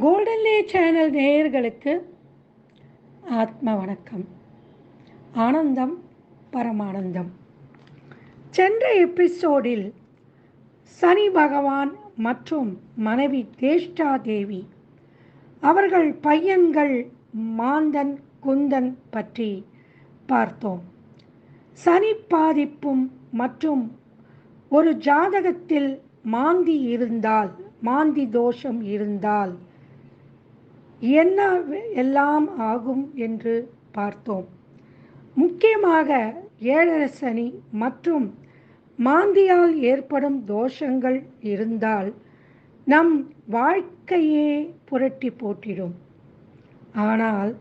கோல்டன்லே channel நேயர்களுக்கு ஆத்ம வணக்கம். ஆனந்தம் பரமானந்தம். சென்ற எபிசோடில் சனி பகவான் மற்றும் மனைவி தேஷ்டா தேவி அவர்கள் பையன்கள் மாந்தன் குந்தன் பற்றி பார்த்தோம். சனி பாதிப்பும் மற்றும் ஒரு ஜாதகத்தில் மாந்தி இருந்தால் மாந்தி தோஷம் இருந்தால் என்ன எல்லாம் ஆகும் என்று பார்த்தோம். முக்கியமாக ஏழரை சனி மற்றும் மாந்தியால் ஏற்படும் தோஷங்கள் இருந்தால் நம் வாழ்க்கையே புரட்டி போட்டிடும். ஆனால்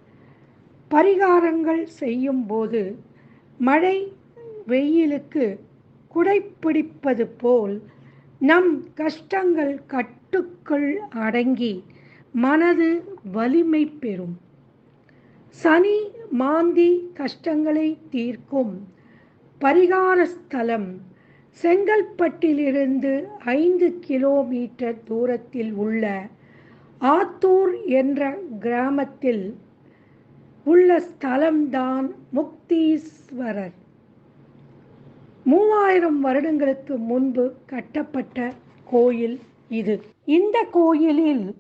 பரிகாரங்கள் செய்யும்போது மழை வெயிலுக்கு குடைப்பிடிப்பது போல் நம் கஷ்டங்கள் கட்டுக்குள் அடங்கி மனது வலிமை பெறும். சனி மாந்தி கஷ்டங்களை தீர்க்கும். பரிகார ஸ்தலம் செங்கல்பட்டிலிருந்து ஐந்து கிலோமீட்டர் தூரத்தில் உள்ள ஆத்தூர் என்ற கிராமத்தில் உள்ள ஸ்தலம்தான் முக்தீஸ்வரர். மூவாயிரம் வருடங்களுக்கு முன்பு கட்டப்பட்ட கோயில் இது. இந்த கோயிலில்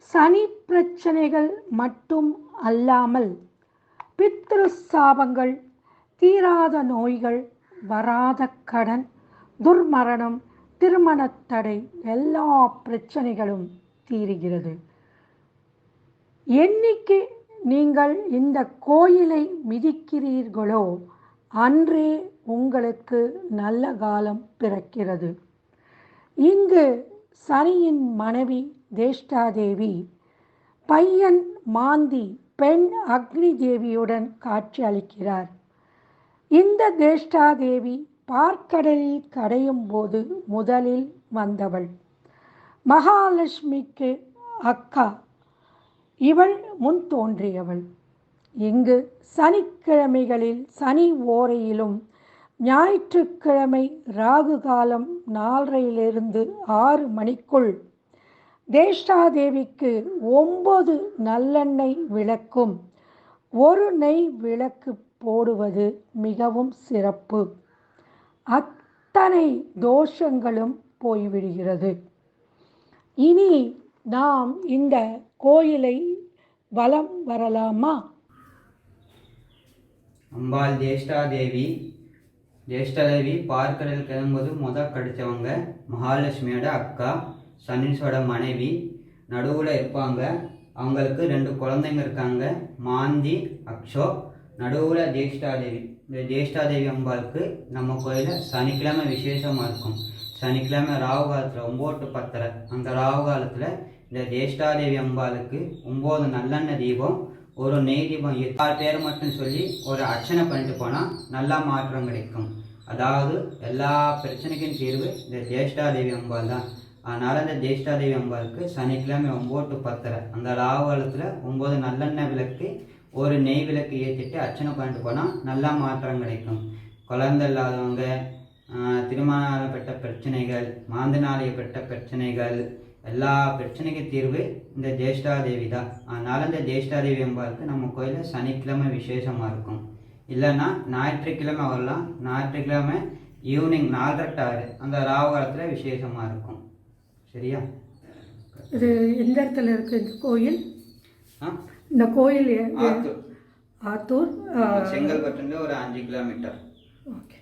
சனி பிரச்சனைகள் மட்டும் அல்லாமல் பித்ரு சாபங்கள் தீராத நோய்கள் வராத கடன் துர்மரணம் திருமணத்தடை எல்லா பிரச்சனைகளும் தீருகிறது. என்னைக்கு நீங்கள் இந்த கோயிலை மிதிக்கிறீர்களோ அன்றே உங்களுக்கு நல்ல காலம் பிறக்கிறது. இங்கு சனியின் மனைவி தேஷ்டாதேவி பையன் மாந்தி பெண் அக்னி தேவியுடன் காட்சி அளிக்கிறார். இந்த தேஷ்டாதேவி பார்க்கடலில் கடையும் போது முதலில் வந்தவள். மகாலட்சுமிக்கு அக்கா இவள் முன் தோன்றியவள். இங்கு சனிக்கிழமைகளில் சனி ஓரையிலும் ஞாயிற்றுக்கிழமை ராகு காலம் நாலரையிலிருந்து ஆறு மணிக்குள் தேஷ்டாதேவிக்கு ஒன்பது நல்லெண்ணெய் விளக்கும். ஒரு நெய் விளக்கு போடுவது மிகவும் சிறப்பு. அத்தனை தோஷங்களும் போய்விடுகிறது. இனி நாம் இந்த கோயிலை வலம் வரலாமா? அம்பாள் தேஷ்டாதேவி ஜேஷ்டாதேவி பார்க்கடல் கிளம்பும்போது முத கடித்தவங்க மகாலட்சுமியோட அக்கா சனீஷோட மனைவி நடுவில் இருப்பாங்க. அவங்களுக்கு ரெண்டு குழந்தைங்க இருக்காங்க. மாந்தி அக்ஷோ நடுவில் ஜேஷ்டாதேவி இந்த ஜேஷ்டாதேவி அம்பாளுக்கு நம்ம கோயிலில் சனிக்கிழமை விசேஷமாக இருக்கும். சனிக்கிழமை ராகு காலத்தில் ஒம்போட்டு பத்தரை. அந்த ராகு காலத்தில் இந்த ஜேஷ்டாதேவி அம்பாளுக்கு ஒம்பது நல்லெண்ணெய் தீபம் ஒரு நெய் தீபம் எட்டாறு பேர் மட்டும் சொல்லி ஒரு அர்ச்சனை பண்ணிட்டு போனால் நல்லா மாற்றம் கிடைக்கும். அதாவது எல்லா பிரச்சனைக்கும் தீர்வு இந்த ஜேஷ்டாதேவி அம்பாள் தான். அதனால் இந்த ஜேஷ்டாதேவி அம்பாளுக்கு சனிக்கிழமை ஒம்பது பத்தரை அந்த லாவலத்தில் ஒம்பது நல்லெண்ணெய் விளக்கு ஒரு நெய் விளக்கு ஏற்றிட்டு அர்ச்சனை பண்ணிட்டு போனால் நல்லா மாற்றம் கிடைக்கும். குழந்தை இல்லாதவங்க திருமணப்பட்ட பிரச்சனைகள் மாந்தனாலயப்பட்ட பிரச்சனைகள் எல்லா பிரச்சனைக்கும் தீர்வு இந்த ஜேஷ்டாதேவி தான் அதனால் இந்த ஜேஷ்டாதேவி அம்பாளுக்கு நம்ம கோயிலில் சனிக்கிழமை விசேஷமாக இருக்கும். இல்லைன்னா ஞாயிற்றுக்கிழமை வரலாம். ஞாயிற்றுக்கிழமை ஈவினிங் நாலரை ஆறு அந்த ராவு காலத்தில் விசேஷமாக இருக்கும். சரியா? இது எந்த இடத்துல இருக்குது இந்த கோயில்? ஆ? இந்த கோயில் ஆத்தூர். ஆத்தூர் ஆ, செங்கல்பட்டுல ஒரு அஞ்சு கிலோமீட்டர். ஓகே.